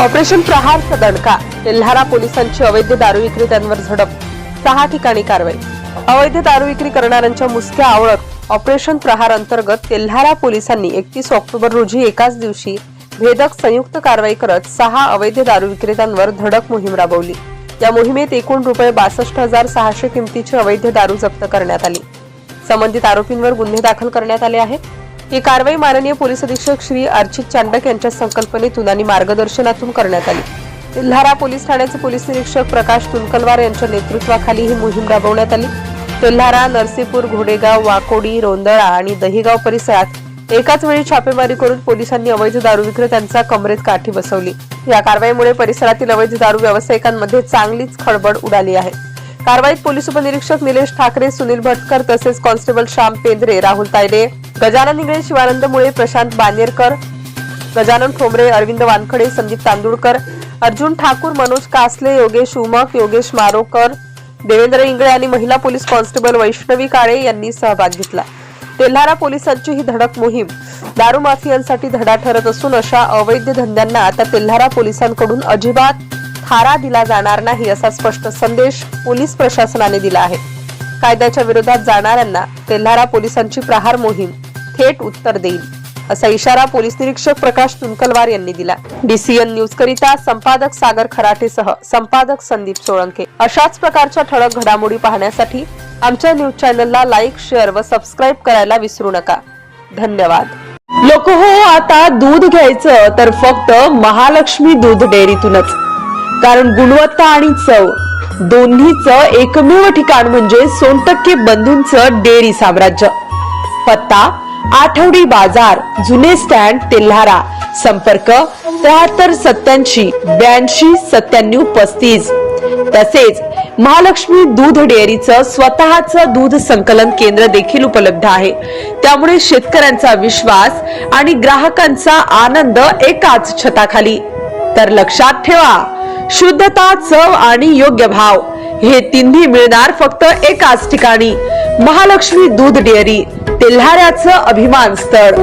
Operation प्रहारचा दणका तेल्हारा पोलिसांची अवैध दारू विक्रेत्यांवर झडप सहा ठिकाणी कारवाई. अवैध दारू विक्री करणाऱ्यांच्या मुसक्या आवळत ऑपरेशन प्रहार अंतर्गत तेल्हारा पोलिसांनी एकतीस ऑक्टोबर रोजी एकाच दिवशी भेदक संयुक्त कारवाई करत सहा अवैध दारू विक्रेत्यांवर धडक मोहीम राबवली. या मोहिमेत एकूण रुपये बासष्ट हजार सहाशे किमतीची अवैध दारू जप्त करण्यात आली. संबंधित आरोपींवर गुन्हे दाखल करण्यात आले आहेत. ही कारवाई माननीय पोलीस अधीक्षक श्री अर्चित चांडक यांच्या संकल्पनेतून आणि मार्गदर्शनातून करण्यात आली. तेल्हारा पोलीस ठाण्याचे पोलीस निरीक्षक प्रकाश तुनकलवार यांच्या नेतृत्वाखाली ही मोहीम राबवण्यात आली. तेल्हारा नरसीपूर घोडेगाव वाकोडी रोंदळा आणि दहिगाव परिसरात एकाच वेळी छापेमारी करून पोलिसांनी अवैध दारू विक्रेत्यांचा कमरेत काठी बसवली. या कारवाईमुळे परिसरातील अवैध दारू व्यावसायिकांमध्ये चांगलीच खळबळ उडाली आहे. कारवाईत पोलीस उपनिरीक्षक निलेश ठाकरे सुनील भटकर तसेच कॉन्स्टेबल श्याम पेंद्रे राहुल तायडे गजानन इंगळे शिवानंद मुळे प्रशांत बानेरकर गजानन ठोंबरे अरविंद वानखडे संदीप तांदुळकर अर्जुन ठाकूर मनोज कासले योगेश उमक योगेश मारोकर देवेंद्र इंगळे आणि महिला पोलीस कॉन्स्टेबल वैष्णवी काळे यांनी सहभाग घेतला. तेल्हारा पोलिसांची ही धडक मोहीम दारू माफियांसाठी धडा ठरत असून अशा अवैध धंद्यांना आता तेल्हारा पोलिसांकडून अजिबात थारा दिला जाणार नाही असा स्पष्ट संदेश पोलीस प्रशासनाने दिला आहे. कायद्याच्या विरोधात जाणाऱ्यांना तेल्हारा पोलिसांची प्रहार मोहीम थेट उत्तर देईल असा इशारा पोलीस निरीक्षक प्रकाश तुनकलवार यांनी दिला. डीसीएन न्यूज करिता संपादक सागर खराटेसह संपादक संदीप सोळंके. अशाच प्रकारच्या ठळक घडामोडी पाहण्यासाठी आमच्या न्यूज चॅनलला लाईक शेअर व सबस्क्राईब करायला विसरू नका. धन्यवाद. लोक हो आता दूध घ्यायचं तर फक्त महालक्ष्मी दूध डेअरीतूनच. कारण गुणवत्ता आणि चव दोन्हीचं एकमेव ठिकाण म्हणजे सोनटक्के बंधूंचं डेअरी साम्राज्य. पत्ता आठवडी बाजार जुने स्टँड तेल्हारा. संपर्क त्र्याहत्तर सत्याऐंशी ब्याऐंशी सत्त्याण्णव पस्तीस. तसेच महालक्ष्मी दूध डेअरीचं स्वतःचं दूध संकलन केंद्र देखील उपलब्ध आहे. त्यामुळे शेतकऱ्यांचा विश्वास आणि ग्राहकांचा आनंद एकाच छताखाली. तर लक्षात ठेवा शुद्धता चव आणि योग्य भाव हे तिन्ही मिळणार फक्त एकाच ठिकाणी. महालक्ष्मी दूध डेअरी तेल्हाऱ्याचं अभिमान स्थळ.